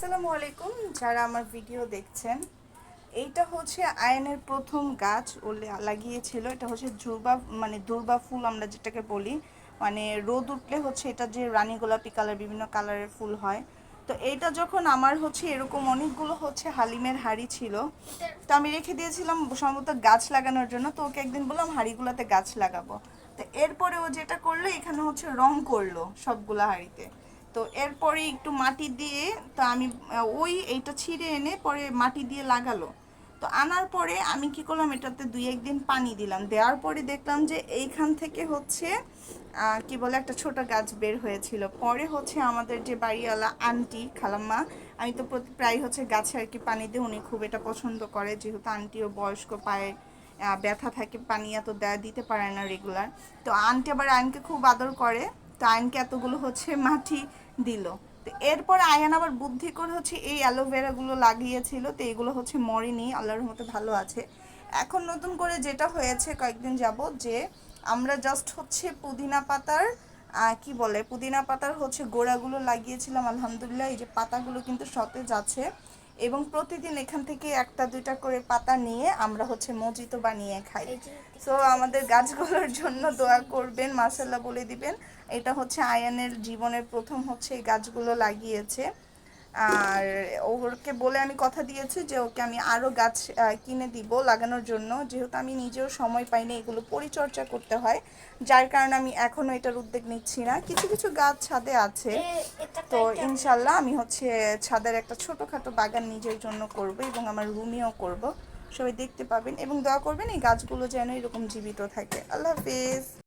আসসালামু আলাইকুম, যারা আমার ভিডিও দেখছেন। এইটা হচ্ছে আয়নের প্রথম গাছ, ও লাগিয়েছিল। এটা হচ্ছে দুর্বা মানে দুর্বা ফুল আমরা যেটাকে বলি। মানে রোদ উঠলে হচ্ছে এটা যে রানী গোলাপি কালার, বিভিন্ন কালারের ফুল হয়। তো এইটা যখন আমার হচ্ছে এরকম অনেকগুলো হচ্ছে হালিমের হাড়ি ছিল। তো আমি রেখে দিয়েছিলাম সম্ভবত গাছ লাগানোর জন্য। তো ওকে একদিন বললাম, হাড়িগুলোতে গাছ লাগাবো। তো এরপরে ও যেটা করল, এখানে হচ্ছে রং করল সবগুলা হাড়িতে। তো এরপরে একটু মাটি দিয়ে, তো আমি ওই এইটা ছিঁড়ে এনে পরে মাটি দিয়ে লাগালো। তো আনার পরে আমি কি করলাম, এটাতে দুই একদিন পানি দিলাম। দেওয়ার পরে দেখলাম যে এইখান থেকে হচ্ছে কি বলে, একটা ছোট গাছ বের হয়েছিল। পরে হচ্ছে আমাদের যে বাড়িওয়ালা আন্টি, খালাম্মা, আমি তো প্রায় হচ্ছে গাছে আর কি পানি দিই, উনি খুব এটা পছন্দ করে। যেহেতু আন্টিও বয়স্ক, পায়ে ব্যথা থাকে, পানি এত দেয়া দিতে পারে না রেগুলার তো আন্টি আবার আইনকে খুব আদর করে। তো এতগুলো হচ্ছে মাটি দিল। তো এরপর আয়ান আবার বুদ্ধি করে হচ্ছে এই অ্যালোভেরাগুলো লাগিয়েছিল, তো এগুলো হচ্ছে মরেনি, আল্লাহর মতো ভালো আছে। এখন নতুন করে যেটা হয়েছে কয়েকদিন যাব যে আমরা জাস্ট হচ্ছে পুদিনা পাতার কি বলে? পুদিনা পাতার হচ্ছে গোড়াগুলো লাগিয়েছিলাম, আলহামদুলিল্লাহ, এই যে পাতাগুলো কিন্তু সতেজ আছে। এবং প্রতিদিন এখান থেকে একটা দুইটা করে পাতা নিয়ে আমরা হচ্ছে মজিত বানিয়ে খাই। সো আমাদের গাছগুলোর জন্য দোয়া করবেন মাসাল্লাহ বলে দিবেন। এটা হচ্ছে আয়ানের জীবনের প্রথম হচ্ছে এই গাছগুলো লাগিয়েছে। আর ওকে বলে আমি কথা দিয়েছি যে ওকে আমি আরও গাছ কিনে দিব লাগানোর জন্য। যেহেতু আমি নিজেও সময় পাইনি এগুলো পরিচর্যা করতে হয় যার কারণে আমি এখনও এটার উদ্যোগ নিচ্ছি না। কিছু কিছু গাছ ছাদে আছে। তো ইনশাল্লাহ আমি হচ্ছে ছাদের একটা ছোটোখাটো বাগান নিজের জন্য করব এবং আমার রুমেও করব। সবাই দেখতে পাবেন এবং দোয়া করবেন এই গাছগুলো যেন এরকম জীবিত থাকে। আল্লাহ হাফিজ।